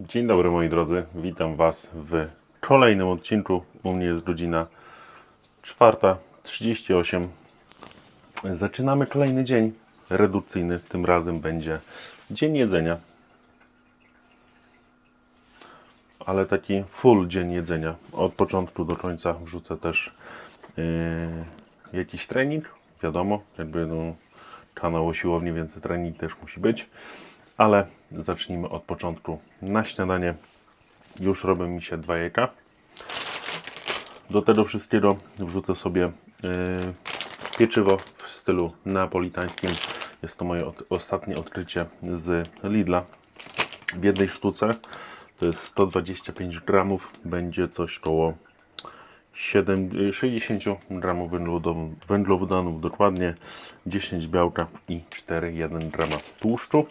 Dzień dobry moi drodzy, witam Was w kolejnym odcinku. U mnie jest godzina 4.38. Zaczynamy kolejny dzień redukcyjny. Tym razem będzie dzień jedzenia. Ale taki full dzień jedzenia. Od początku do końca wrzucę też yy, jakiś trening. Wiadomo, jakby no, kanał o siłowni, więc trening też musi być. Ale zacznijmy od początku. Na śniadanie już robią mi się dwa jajka. Do tego wszystkiego wrzucę sobie yy, pieczywo w stylu neapolitańskim. Jest to moje od, ostatnie odkrycie z Lidla. W jednej sztuce to jest 125 gramów. Będzie coś koło 7, y, 60 gramów węglowodanów, węglowodanów dokładnie, 10 białka i 4,1 grama tłuszczu.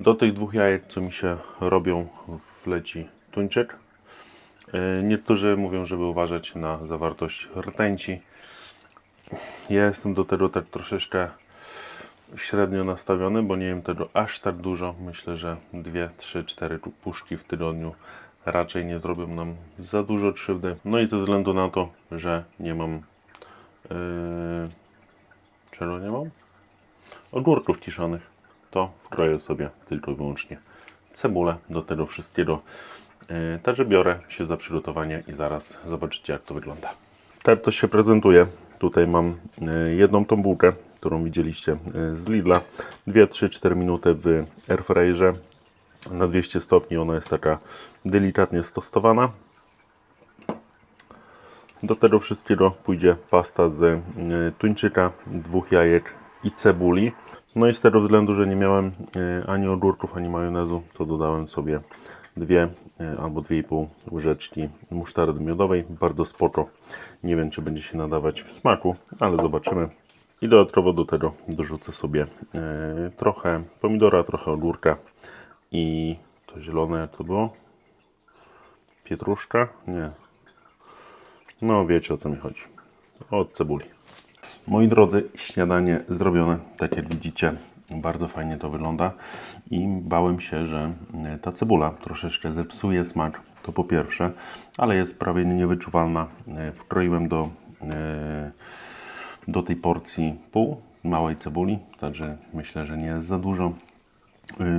Do tych dwóch jajek, co mi się robią, wleci tuńczyk. E, Niektórzy mówią, żeby uważać na zawartość rtęci. Ja jestem do tego tak troszeczkę średnio nastawiony, bo nie jem tego aż tak dużo. Myślę, że 2, 3, 4 puszki w tygodniu raczej nie zrobią nam za dużo krzywdy. No i ze względu na to, że nie mam. Yy, czego nie mam? Ogórków kiszonych, to wkroję sobie tylko i wyłącznie cebulę do tego wszystkiego. Yy, także biorę się za przygotowanie i zaraz zobaczycie, jak to wygląda. Tak to się prezentuje. Tutaj mam yy, jedną tą bułkę, którą widzieliście yy, z Lidla. 2, 3, 4 minuty w airfryerze na 200 stopni. Ona jest taka delikatnie stostowana. Do tego wszystkiego pójdzie pasta z tuńczyka, dwóch jajek i cebuli. No i z tego względu, że nie miałem y, ani ogórków, ani majonezu, to dodałem sobie dwie y, albo dwie i pół łyżeczki musztardy miodowej. Bardzo spoko. Nie wiem, czy będzie się nadawać w smaku, ale zobaczymy. I dodatkowo do tego dorzucę sobie y, trochę pomidora, trochę ogórka i to zielone to było? Pietruszka? Nie. No wiecie o co mi chodzi. Od cebuli. Moi drodzy, śniadanie zrobione, tak jak widzicie, bardzo fajnie to wygląda i bałem się, że e, ta cebula troszeczkę zepsuje smak, to po pierwsze, ale jest prawie niewyczuwalna. E, Wkroiłem do, e, do tej porcji pół małej cebuli, także myślę, że nie jest za dużo.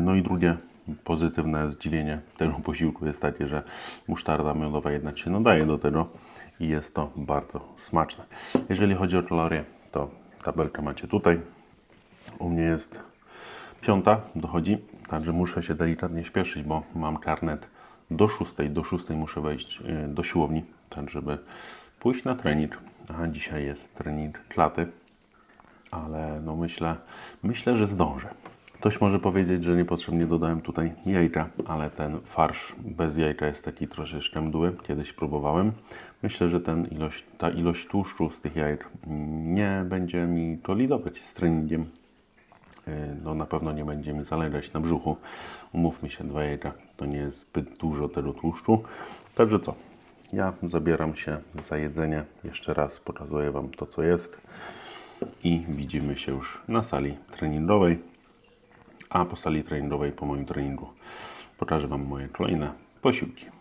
No i drugie pozytywne zdziwienie tego posiłku jest takie, że musztarda miodowa jednak się nadaje do tego i jest to bardzo smaczne. Jeżeli chodzi o kalorie, to tabelkę macie tutaj. U mnie jest piąta, dochodzi, także muszę się delikatnie śpieszyć, bo mam karnet do szóstej. Do szóstej muszę wejść y, do siłowni, tak żeby pójść na trening. A dzisiaj jest trening klaty, ale no myślę, myślę, że zdążę. Ktoś może powiedzieć, że niepotrzebnie dodałem tutaj jajka, ale ten farsz bez jajka jest taki troszeczkę mdły. Kiedyś próbowałem. Myślę, że ten ilość, ta ilość tłuszczu z tych jajek nie będzie mi kolidować z treningiem. Yy, No na pewno nie będzie mi zalegać na brzuchu. Umówmy się, dwa jajka to nie jest zbyt dużo tego tłuszczu. Także co? Ja zabieram się za jedzenie. Jeszcze raz pokazuję Wam to, co jest. I widzimy się już na sali treningowej a po sali treningowej, po moim treningu, pokażę Wam moje kolejne posiłki.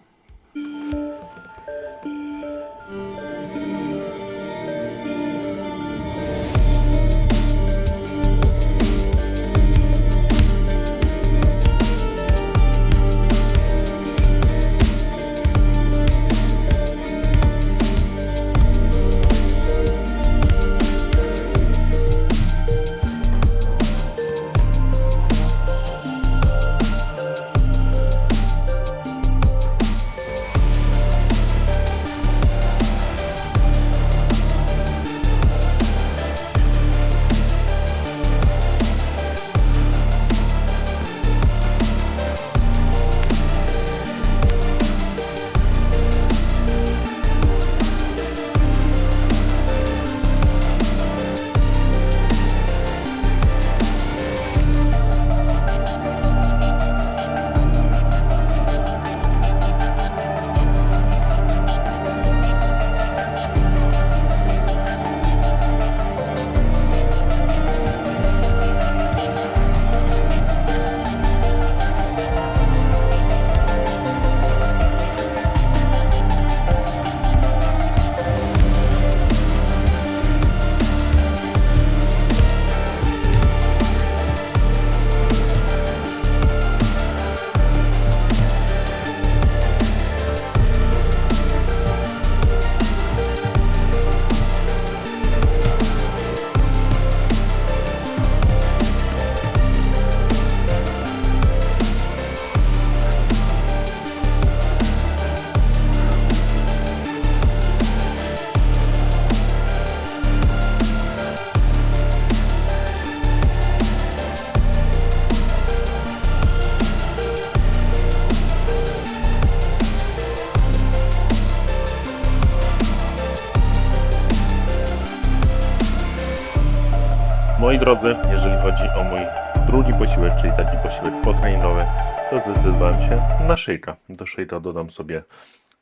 Drodzy, jeżeli chodzi o mój drugi posiłek, czyli taki posiłek potreningowy, to zdecydowałem się na szejka. Do szejka dodam sobie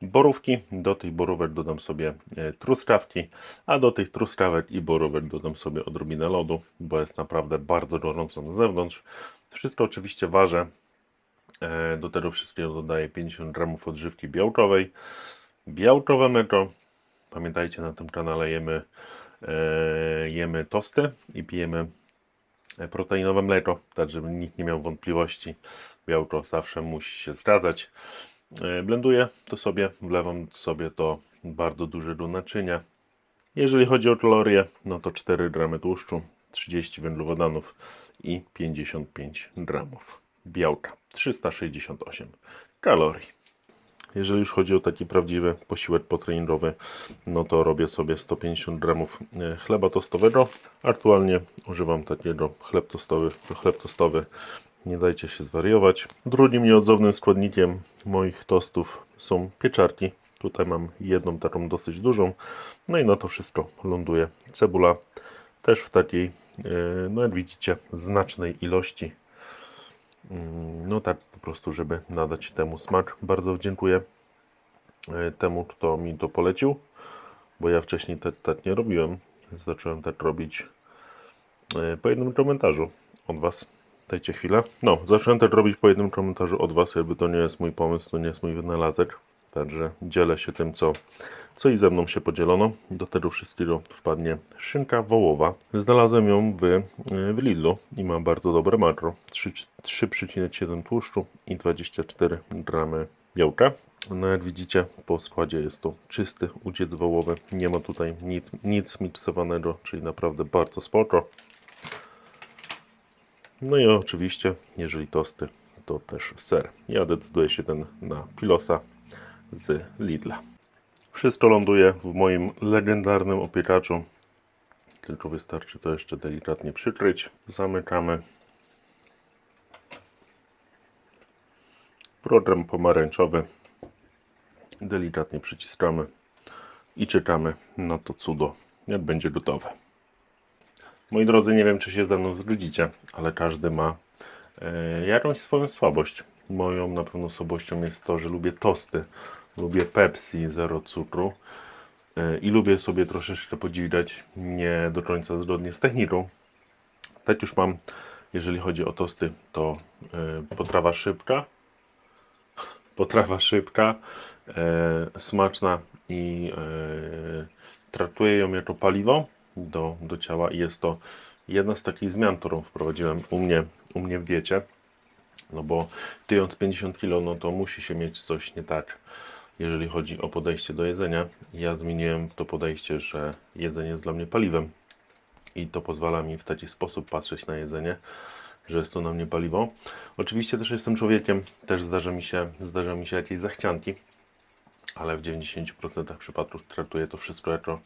borówki, do tych borówek dodam sobie e, truskawki, a do tych truskawek i borówek dodam sobie odrobinę lodu, bo jest naprawdę bardzo gorąco na zewnątrz. Wszystko oczywiście ważę. E, Do tego wszystkiego dodaję 50 gramów odżywki białkowej, białkowe mleko. Pamiętajcie, na tym kanale jemy, jemy tosty i pijemy e, proteinowe mleko, tak żeby nikt nie miał wątpliwości. Białko zawsze musi się zgadzać. E, Blenduję to sobie, wlewam sobie to bardzo duże do naczynia. Jeżeli chodzi o kalorie, no to 4 gramy tłuszczu, 30 węglowodanów i 55 gramów białka. 368 kalorii. Jeżeli już chodzi o taki prawdziwy posiłek potreningowy, no to robię sobie 150 gramów e, chleba tostowego. Aktualnie używam takiego chleb tostowy, chleb tostowy. Nie dajcie się zwariować. Drugim nieodzownym składnikiem moich tostów są pieczarki. Tutaj mam jedną taką dosyć dużą. No i na to wszystko ląduje cebula. Też w takiej, e, no jak widzicie, znacznej ilości. Mm, No tak po prostu, żeby nadać temu smak. Bardzo dziękuję e, temu, kto mi to polecił, bo ja wcześniej tak, tak nie robiłem. Zacząłem tak robić e, po jednym komentarzu od Was. Dajcie chwilę. No, zacząłem tak robić po jednym komentarzu od Was, jakby to nie jest mój pomysł, to nie jest mój wynalazek. Także dzielę się tym, co, co i ze mną się podzielono. Do tego wszystkiego wpadnie szynka wołowa. Znalazłem ją w, e, w Lidlu i ma bardzo dobre makro. 3 3,7 tłuszczu i 24 gramy białka. No jak widzicie po składzie jest to czysty uciec wołowy. Nie ma tutaj nic, nic miksowanego, czyli naprawdę bardzo spoko. No i oczywiście, jeżeli tosty, to też ser. Ja decyduję się ten na pilosa z Lidla. Wszystko ląduje w moim legendarnym opiekaczu. Tylko wystarczy to jeszcze delikatnie przykryć. Zamykamy. Program pomarańczowy. Delikatnie przyciskamy i czekamy na to cudo, jak będzie gotowe. Moi drodzy, nie wiem, czy się ze mną zgodzicie, ale każdy ma e, jakąś swoją słabość. Moją na pewno słabością jest to, że lubię tosty, lubię Pepsi, zero cukru e, i lubię sobie troszeczkę podziwiać, nie do końca zgodnie z techniką. Tak już mam, jeżeli chodzi o tosty, to e, potrawa szybka, potrawa szybka, e, smaczna i traktuję ją jako paliwo do, do ciała i jest to jedna z takich zmian, którą wprowadziłem u mnie, u mnie w diecie. No bo tyjąc 50 kg, no to musi się mieć coś nie tak, jeżeli chodzi o podejście do jedzenia. Ja zmieniłem to podejście, że jedzenie jest dla mnie paliwem i to pozwala mi w taki sposób patrzeć na jedzenie, że jest to na mnie paliwo. Oczywiście też jestem człowiekiem, też zdarza mi się, zdarza mi się jakieś zachcianki, ale w 90% przypadków traktuję to wszystko jako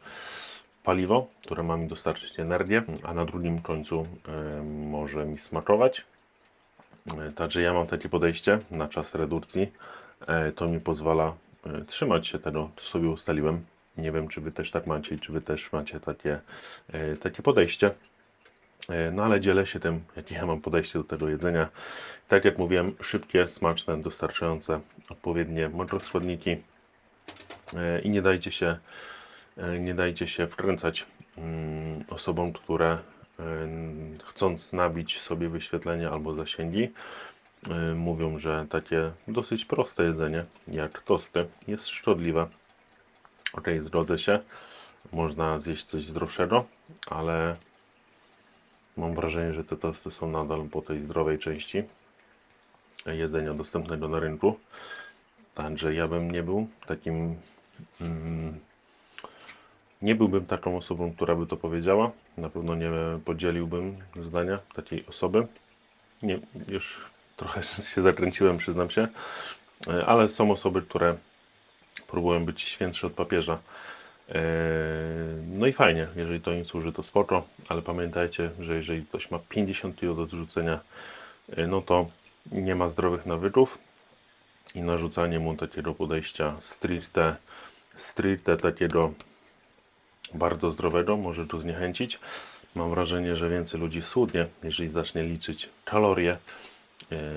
paliwo, które ma mi dostarczyć energię, a na drugim końcu e, może mi smakować. E, Także ja mam takie podejście na czas redukcji. E, To mi pozwala trzymać się tego, co sobie ustaliłem. Nie wiem, czy Wy też tak macie czy Wy też macie takie, e, takie podejście. E, No ale dzielę się tym, jakie ja mam podejście do tego jedzenia. Tak jak mówiłem, szybkie, smaczne, dostarczające odpowiednie makroskładniki E, i nie dajcie się, e, nie dajcie się wkręcać mm, osobom, które e, chcąc nabić sobie wyświetlenia albo zasięgi, e, mówią, że takie dosyć proste jedzenie, jak tosty, jest szkodliwe. Ok, zgodzę się, można zjeść coś zdrowszego, ale mam wrażenie, że te tosty są nadal po tej zdrowej części jedzenia dostępnego na rynku. Także ja bym nie był takim. Mm, nie byłbym taką osobą, która by to powiedziała. Na pewno nie podzieliłbym zdania takiej osoby. Nie, już trochę się zakręciłem, przyznam się, E, ale są osoby, które próbują być świętsze od papieża. E, No i fajnie, jeżeli to im służy, to spoko, ale pamiętajcie, że jeżeli ktoś ma 50 kg do odrzucenia, e, no to nie ma zdrowych nawyków i narzucanie mu takiego podejścia stricte, stricte takiego bardzo zdrowego może to zniechęcić. Mam wrażenie, że więcej ludzi schudnie, jeżeli zacznie liczyć kalorie,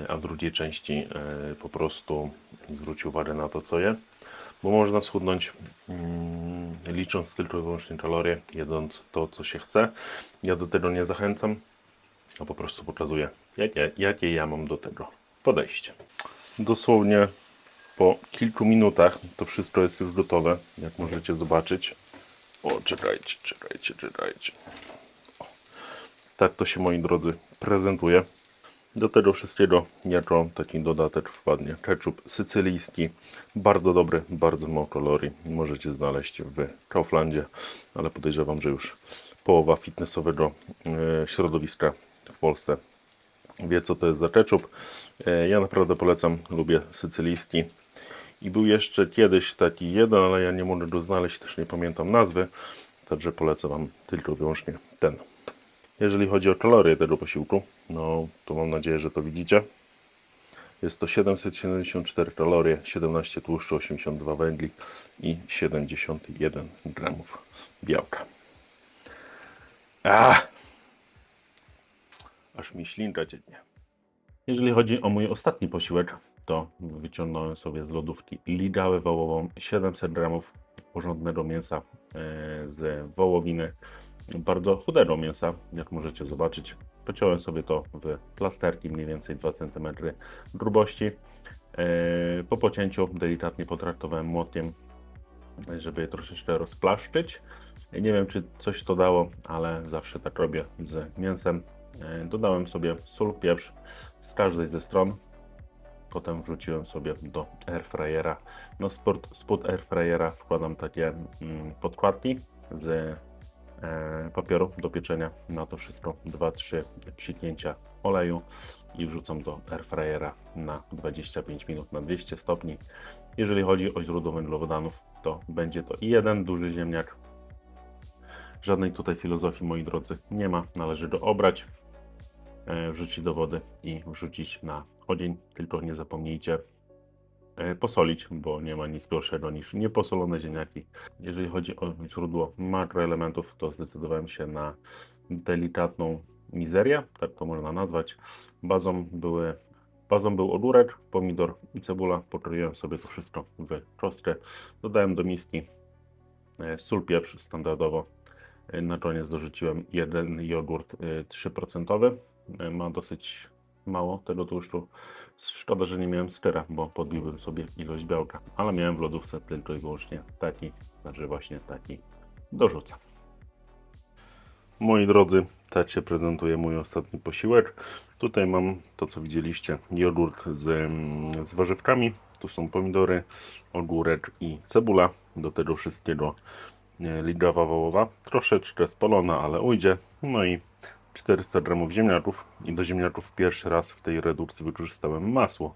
a w drugiej części e, po prostu zwróci uwagę na to, co je. Bo można schudnąć mm, licząc tylko i wyłącznie kalorie, jedząc to, co się chce. Ja do tego nie zachęcam, a po prostu pokazuję, jakie, jakie ja mam do tego podejście. Dosłownie po kilku minutach to wszystko jest już gotowe, jak możecie zobaczyć. O, czekajcie, czekajcie, czekajcie. O, tak to się, moi drodzy, prezentuje. Do tego wszystkiego jako taki dodatek wpadnie ketchup sycylijski. Bardzo dobry, bardzo mało kalorii. Możecie znaleźć w Kauflandzie, ale podejrzewam, że już połowa fitnessowego e, środowiska w Polsce wie, co to jest za ketchup. E, Ja naprawdę polecam, lubię sycylijski. I był jeszcze kiedyś taki jeden, ale ja nie mogę go znaleźć, też nie pamiętam nazwy. Także polecam Wam tylko i wyłącznie ten. Jeżeli chodzi o kalorie tego posiłku, no to mam nadzieję, że to widzicie. Jest to 774 kalorie, 17 tłuszczu, 82 węgli i 71 gramów białka. A! Aż mi ślinka cieknie. Jeżeli chodzi o mój ostatni posiłek, to wyciągnąłem sobie z lodówki ligałę wołową 700 gramów porządnego mięsa e, z wołowiny, bardzo chudego mięsa, jak możecie zobaczyć. Pociąłem sobie to w plasterki mniej więcej 2 cm grubości. E, Po pocięciu delikatnie potraktowałem młotkiem, żeby je troszeczkę rozplaszczyć. Nie wiem, czy coś to dało, ale zawsze tak robię z mięsem. E, Dodałem sobie sól, pieprz z każdej ze stron. Potem wrzuciłem sobie do airfryera. No spod, airfryera wkładam takie mm, podkładki z e, papieru do pieczenia. Na to wszystko 2-3 psiknięcia oleju i wrzucam do airfryera na 25 minut na 200 stopni. Jeżeli chodzi o źródło węglowodanów, to będzie to jeden duży ziemniak. Żadnej tutaj filozofii, moi drodzy, nie ma. Należy go obrać, e, wrzucić do wody i wrzucić na ogień. Tylko nie zapomnijcie posolić, bo nie ma nic gorszego niż nieposolone ziemniaki. Jeżeli chodzi o źródło makroelementów, to zdecydowałem się na delikatną mizerię, tak to można nazwać. Bazą, były, bazą był ogórek, pomidor i cebula. Pokroiłem sobie to wszystko w kostkę. Dodałem do miski e, sól, pieprz standardowo. E, Na koniec dorzuciłem jeden jogurt e, 3%. E, Ma dosyć mało tego tłuszczu. Szkoda, że nie miałem skera, bo podbiłbym sobie ilość białka, ale miałem w lodówce tylko i wyłącznie taki, znaczy właśnie taki dorzucam. Moi drodzy, tak się prezentuje mój ostatni posiłek. Tutaj mam to, co widzieliście, jogurt z, mm, z warzywkami. Tu są pomidory, ogórek i cebula. Do tego wszystkiego e, ligawa wołowa. Troszeczkę spalona, ale ujdzie. No i 400 gramów ziemniaków. I do ziemniaków pierwszy raz w tej redukcji wykorzystałem masło.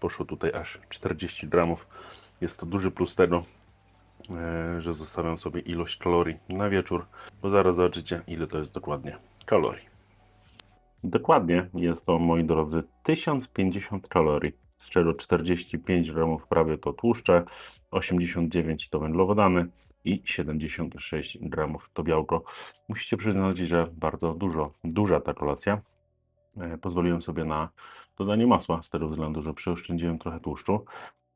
Poszło tutaj aż 40 gramów. Jest to duży plus tego, e, że zostawiam sobie ilość kalorii na wieczór, bo zaraz zobaczycie, ile to jest dokładnie kalorii. Dokładnie jest to, moi drodzy, 1050 kalorii, z czego 45 gramów prawie to tłuszcze, 89 to węglowodany i 76 gramów to białko. Musicie przyznać, że bardzo dużo, duża ta kolacja. E, Pozwoliłem sobie na dodanie masła, z tego względu, że przeoszczędziłem trochę tłuszczu.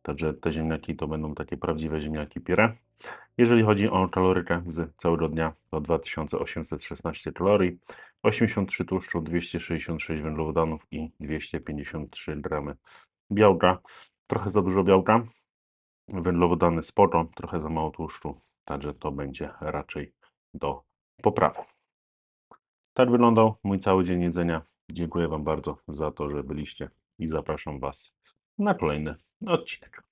Także te ziemniaki to będą takie prawdziwe ziemniaki pire. Jeżeli chodzi o kalorykę z całego dnia, to 2816 kalorii, 83 tłuszczu, 266 węglowodanów i 253 gramy białka. Trochę za dużo białka, węglowodany sporo, trochę za mało tłuszczu, także to będzie raczej do poprawy. Tak wyglądał mój cały dzień jedzenia. Dziękuję Wam bardzo za to, że byliście i zapraszam Was na kolejny odcinek.